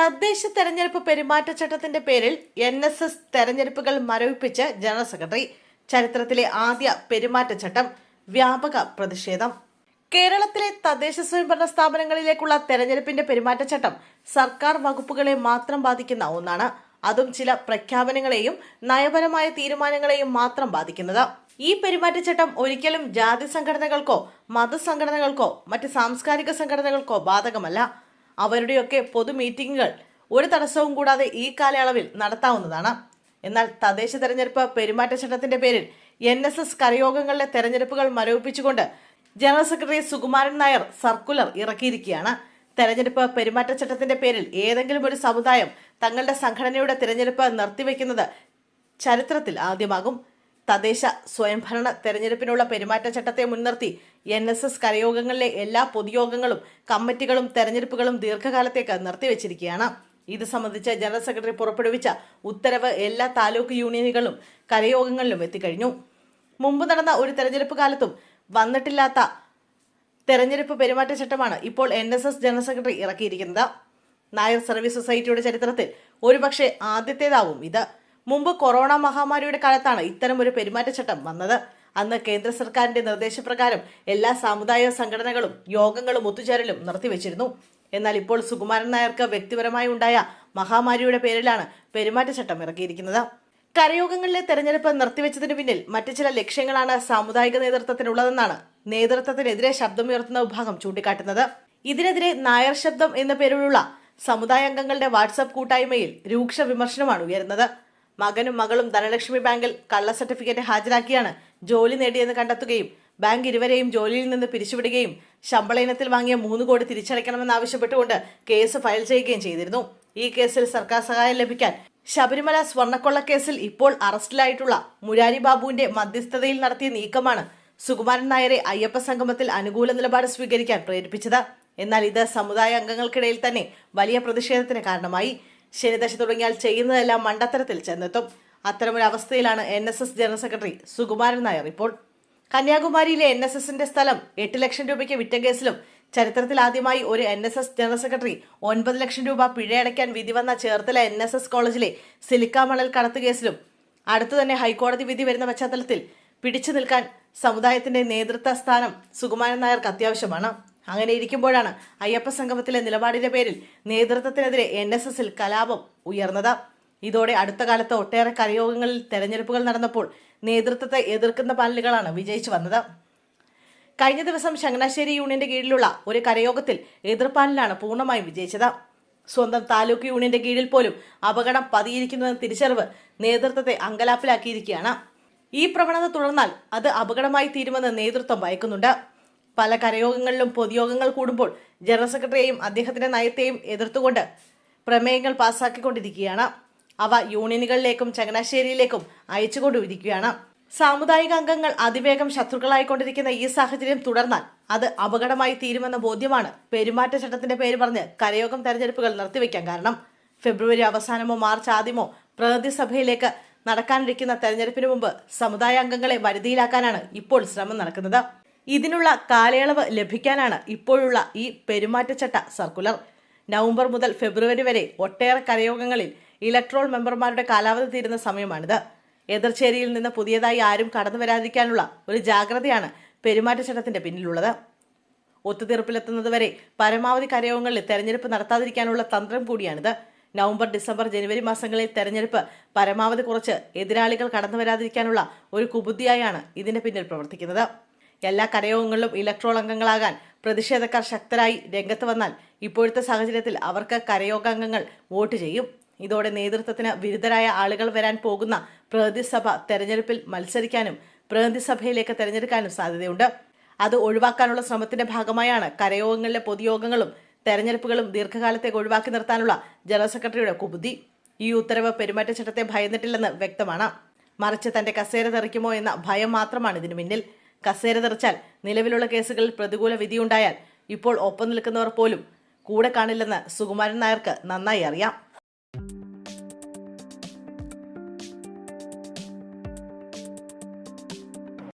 തദ്ദേശ തെരഞ്ഞെടുപ്പ് പെരുമാറ്റച്ചട്ടത്തിന്റെ പേരിൽ എൻ എസ് എസ് തെരഞ്ഞെടുപ്പുകൾ മരവിപ്പിച്ച് ജനറൽ സെക്രട്ടറി ചരിത്രത്തിലെ ആദ്യ പെരുമാറ്റച്ചട്ടം വ്യാപക പ്രതിഷേധം. കേരളത്തിലെ തദ്ദേശ സ്വയംഭരണ സ്ഥാപനങ്ങളിലേക്കുള്ള തെരഞ്ഞെടുപ്പിന്റെ പെരുമാറ്റച്ചട്ടം സർക്കാർ വകുപ്പുകളെ മാത്രം ബാധിക്കുന്ന ഒന്നാണ്. അതും ചില പ്രഖ്യാപനങ്ങളെയും നയപരമായ തീരുമാനങ്ങളെയും മാത്രം ബാധിക്കുന്നത്. ഈ പെരുമാറ്റച്ചട്ടം ഒരിക്കലും ജാതി സംഘടനകൾക്കോ മതസംഘടനകൾക്കോ മറ്റ് സാംസ്കാരിക സംഘടനകൾക്കോ ബാധകമല്ല. അവരുടെയൊക്കെ പൊതു മീറ്റിംഗുകൾ ഒരു തടസ്സവും കൂടാതെ ഈ കാലയളവിൽ നടത്താവുന്നതാണ്. എന്നാൽ തദ്ദേശ തെരഞ്ഞെടുപ്പ് പെരുമാറ്റച്ചട്ടത്തിന്റെ പേരിൽ എൻ എസ് എസ് കരയോഗങ്ങളിലെ തെരഞ്ഞെടുപ്പുകൾ മരവിപ്പിച്ചുകൊണ്ട് general secretary Sukumaran Nair circular ഇറക്കിയിരിക്കുകയാണ്. തെരഞ്ഞെടുപ്പ് പെരുമാറ്റച്ചട്ടത്തിന്റെ പേരിൽ ഏതെങ്കിലും ഒരു സമുദായം തങ്ങളുടെ സംഘടനയുടെ തിരഞ്ഞെടുപ്പ് നിർത്തിവെക്കുന്നത് ചരിത്രത്തിൽ ആദ്യമാകും. തദ്ദേശ സ്വയംഭരണ തെരഞ്ഞെടുപ്പിനുള്ള പെരുമാറ്റച്ചട്ടത്തെ മുൻനിർത്തി എൻ എസ് എസ് കരയോഗങ്ങളിലെ എല്ലാ പൊതുയോഗങ്ങളും കമ്മിറ്റികളും തെരഞ്ഞെടുപ്പുകളും ദീർഘകാലത്തേക്ക് നിർത്തിവെച്ചിരിക്കുകയാണ്. ഇത് സംബന്ധിച്ച് ജനറൽ സെക്രട്ടറി പുറപ്പെടുവിച്ച ഉത്തരവ് എല്ലാ താലൂക്ക് യൂണിയനുകളും കരയോഗങ്ങളിലും എത്തിക്കഴിഞ്ഞു. മുമ്പ് നടന്ന ഒരു തെരഞ്ഞെടുപ്പ് കാലത്തും വന്നിട്ടില്ലാത്ത തെരഞ്ഞെടുപ്പ് പെരുമാറ്റച്ചട്ടമാണ് ഇപ്പോൾ N S S general secretary ഇറക്കിയിരിക്കുന്നത്. Nair service സൊസൈറ്റിയുടെ ചരിത്രത്തിൽ ഒരുപക്ഷെ ആദ്യത്തേതാവും ഇത്. മുമ്പ് കൊറോണ മഹാമാരിയുടെ കാലത്താണ് ഇത്തരം ഒരു പെരുമാറ്റച്ചട്ടം വന്നത്. അന്ന് കേന്ദ്ര സർക്കാരിന്റെ നിർദ്ദേശപ്രകാരം എല്ലാ സാമുദായിക സംഘടനകളും യോഗങ്ങളും ഒത്തുചേരലും നിർത്തിവെച്ചിരുന്നു. എന്നാൽ ഇപ്പോൾ സുകുമാരൻ നായർക്ക് വ്യക്തിപരമായി ഉണ്ടായ മഹാമാരിയുടെ പേരിലാണ് പെരുമാറ്റച്ചട്ടം ഇറക്കിയിരിക്കുന്നത്. കരയോഗങ്ങളിലെ തെരഞ്ഞെടുപ്പ് നിർത്തിവെച്ചതിന് പിന്നിൽ മറ്റു ചില ലക്ഷ്യങ്ങളാണ് സാമുദായിക നേതൃത്വത്തിനുള്ളതെന്നാണ് നേതൃത്വത്തിനെതിരെ ശബ്ദമുയർത്തുന്ന വിഭാഗം ചൂണ്ടിക്കാട്ടുന്നത്. ഇതിനെതിരെ നായർ ശബ്ദം എന്ന പേരിലുള്ള സമുദായ അംഗങ്ങളുടെ വാട്സപ്പ് കൂട്ടായ്മയിൽ രൂക്ഷ വിമർശനമാണ് ഉയരുന്നത്. മകനും മകളും ധനലക്ഷ്മി ബാങ്കിൽ കള്ള സർട്ടിഫിക്കറ്റ് ഹാജരാക്കിയാണ് ജോലി നേടിയെന്ന് കണ്ടെത്തുകയും ബാങ്ക് ഇരുവരെയും ജോലിയിൽ നിന്ന് പിരിച്ചുവിടുകയും ശമ്പള ഇനത്തിൽ വാങ്ങിയ മൂന്ന് കോടി തിരിച്ചടയ്ക്കണമെന്നാവശ്യപ്പെട്ടുകൊണ്ട് കേസ് ഫയൽ ചെയ്യുകയും ചെയ്തിരുന്നു. ഈ കേസിൽ സർക്കാർ സഹായം ലഭിക്കാൻ ശബരിമല സ്വർണക്കൊള്ള കേസിൽ ഇപ്പോൾ അറസ്റ്റിലായിട്ടുള്ള മുരാരി ബാബുവിന്റെ മധ്യസ്ഥതയിൽ നടത്തിയ നീക്കമാണ് സുകുമാരൻ നായരെ അയ്യപ്പ സംഗമത്തിൽ അനുകൂല നിലപാട് സ്വീകരിക്കാൻ പ്രേരിപ്പിച്ചത്. എന്നാൽ ഇത് സമുദായ അംഗങ്ങൾക്കിടയിൽ തന്നെ വലിയ പ്രതിഷേധത്തിന് കാരണമായി. ശനിദശ തുടങ്ങിയാൽ ചെയ്യുന്നതെല്ലാം മണ്ടത്തരത്തിൽ ചെന്നെത്തും. അത്തരമൊരു അവസ്ഥയിലാണ് N S S general secretary Sukumaran Nair. ഇപ്പോൾ കന്യാകുമാരിയിലെ എൻ എസ് എസിന്റെ സ്ഥലം എട്ട് ലക്ഷം രൂപയ്ക്ക് വിറ്റ കേസിലും ചരിത്രത്തിൽ ആദ്യമായി ഒരു N S S general secretary ഒൻപത് ലക്ഷം രൂപ പിഴയടയ്ക്കാൻ വിധി വന്ന ചേർത്തല എൻ എസ് എസ് കോളേജിലെ സിലിക്ക മണൽ കടത്ത് കേസിലും അടുത്തു തന്നെ ഹൈക്കോടതി വിധി വരുന്ന പശ്ചാത്തലത്തിൽ പിടിച്ചു നിൽക്കാൻ സമുദായത്തിന്റെ നേതൃത്വ സ്ഥാനം സുകുമാരൻ നായർക്ക് അത്യാവശ്യമാണ്. അങ്ങനെ ഇരിക്കുമ്പോഴാണ് അയ്യപ്പ സംഗമത്തിലെ നിലപാടിന്റെ പേരിൽ നേതൃത്വത്തിനെതിരെ എൻ എസ് എസിൽ കലാപം ഉയർന്നത്. ഇതോടെ അടുത്ത കാലത്ത് ഒട്ടേറെ കരയോഗങ്ങളിൽ തെരഞ്ഞെടുപ്പുകൾ നടന്നപ്പോൾ നേതൃത്വത്തെ എതിർക്കുന്ന പാനലുകളാണ് വിജയിച്ചു വന്നത്. കഴിഞ്ഞ ദിവസം ചങ്ങനാശ്ശേരി യൂണിയന്റെ കീഴിലുള്ള ഒരു കരയോഗത്തിൽ എതിർപ്പാനലാണ് പൂർണമായും വിജയിച്ചത്. സ്വന്തം താലൂക്ക് യൂണിയന്റെ കീഴിൽ പോലും അപകടം പതിയിരിക്കുന്നുവെന്ന തിരിച്ചറിവ് നേതൃത്വത്തെ അങ്കലാപ്പിലാക്കിയിരിക്കുകയാണ്. ഈ പ്രവണത തുടർന്നാൽ അത് അപകടമായി തീരുമെന്ന് നേതൃത്വം ഭയക്കുന്നുണ്ട്. പല കരയോഗങ്ങളിലും പൊതുയോഗങ്ങൾ കൂടുമ്പോൾ ജനറൽ സെക്രട്ടറിയെയും അദ്ദേഹത്തിന്റെ നയത്തെയും എതിർത്തുകൊണ്ട് പ്രമേയങ്ങൾ പാസാക്കിക്കൊണ്ടിരിക്കുകയാണ്. അവ യൂണിയനുകളിലേക്കും ചങ്ങനാശ്ശേരിയിലേക്കും അയച്ചുകൊണ്ടിരിക്കുകയാണ്. സാമുദായിക അംഗങ്ങൾ അതിവേഗം ശത്രുക്കളായിക്കൊണ്ടിരിക്കുന്ന ഈ സാഹചര്യം തുടർന്നാൽ അത് അപകടമായി തീരുമെന്ന ബോധ്യമാണ് പെരുമാറ്റച്ചട്ടത്തിന്റെ പേര് പറഞ്ഞ് കരയോഗം തെരഞ്ഞെടുപ്പുകൾ നിർത്തിവെക്കാൻ കാരണം. ഫെബ്രുവരി അവസാനമോ മാർച്ച് ആദ്യമോ പ്രതിനിധി സഭയിലേക്ക് നടക്കാനിരിക്കുന്ന തെരഞ്ഞെടുപ്പിന് മുമ്പ് സമുദായ അംഗങ്ങളെ വരുതിയിലാക്കാനാണ് ഇപ്പോൾ ശ്രമം നടക്കുന്നത്. ഇതിനുള്ള കാലയളവ് ലഭിക്കാനാണ് ഇപ്പോഴുള്ള ഈ പെരുമാറ്റച്ചട്ട സർക്കുലർ. നവംബർ മുതൽ ഫെബ്രുവരി വരെ ഒട്ടേറെ കരയോഗങ്ങളിൽ ഇലക്ട്രോൾ മെമ്പർമാരുടെ കാലാവധി തീരുന്ന സമയമാണിത്. എതിർചേരിയിൽ നിന്ന് പുതിയതായി ആരും കടന്നു വരാതിരിക്കാനുള്ള ഒരു ജാഗ്രതയാണ് പെരുമാറ്റച്ചട്ടത്തിന്റെ പിന്നിലുള്ളത്. ഒത്തുതീർപ്പിലെത്തുന്നതുവരെ പരമാവധി കരയോഗങ്ങളിൽ തെരഞ്ഞെടുപ്പ് നടത്താതിരിക്കാനുള്ള തന്ത്രം കൂടിയാണിത്. നവംബർ ഡിസംബർ ജനുവരി മാസങ്ങളിൽ തെരഞ്ഞെടുപ്പ് പരമാവധി കുറച്ച് എതിരാളികൾ കടന്നു വരാതിരിക്കാനുള്ള ഒരു കുബുദ്ധിയായാണ് ഇതിന്റെ പിന്നിൽ പ്രവർത്തിക്കുന്നത്. എല്ലാ കരയോഗങ്ങളിലും ഇലക്ട്രോൾ അംഗങ്ങളാകാൻ പ്രതിഷേധക്കാർ ശക്തരായി രംഗത്ത് വന്നാൽ ഇപ്പോഴത്തെ സാഹചര്യത്തിൽ അവർക്ക് കരയോഗാംഗങ്ങൾ വോട്ട് ചെയ്യും. ഇതോടെ നേതൃത്വത്തിന് വിരുദ്ധരായ ആളുകൾ വരാൻ പോകുന്ന പ്രതിസഭ തെരഞ്ഞെടുപ്പിൽ മത്സരിക്കാനും പ്രതിനിധിസഭയിലേക്ക് തെരഞ്ഞെടുക്കാനും സാധ്യതയുണ്ട്. അത് ഒഴിവാക്കാനുള്ള ശ്രമത്തിന്റെ ഭാഗമായാണ് കരയോഗങ്ങളിലെ പൊതുയോഗങ്ങളും തെരഞ്ഞെടുപ്പുകളും ദീർഘകാലത്തേക്ക് ഒഴിവാക്കി നിർത്താനുള്ള ജനറൽ സെക്രട്ടറിയുടെ കുബുദ്ധി. ഈ ഉത്തരവ് പെരുമാറ്റച്ചട്ടത്തെ ഭയന്നിട്ടില്ലെന്ന് വ്യക്തമാണ്. മറിച്ച് തന്റെ കസേര തെറിക്കുമോ എന്ന ഭയം മാത്രമാണ് ഇതിനു പിന്നിൽ. കസേര തെറിച്ചാൽ നിലവിലുള്ള കേസുകളിൽ പ്രതികൂല വിധിയുണ്ടായാൽ ഇപ്പോൾ ഒപ്പം നിൽക്കുന്നവർ പോലും കൂടെ കാണില്ലെന്ന് സുകുമാരൻ നായർക്ക് നന്നായി അറിയാം.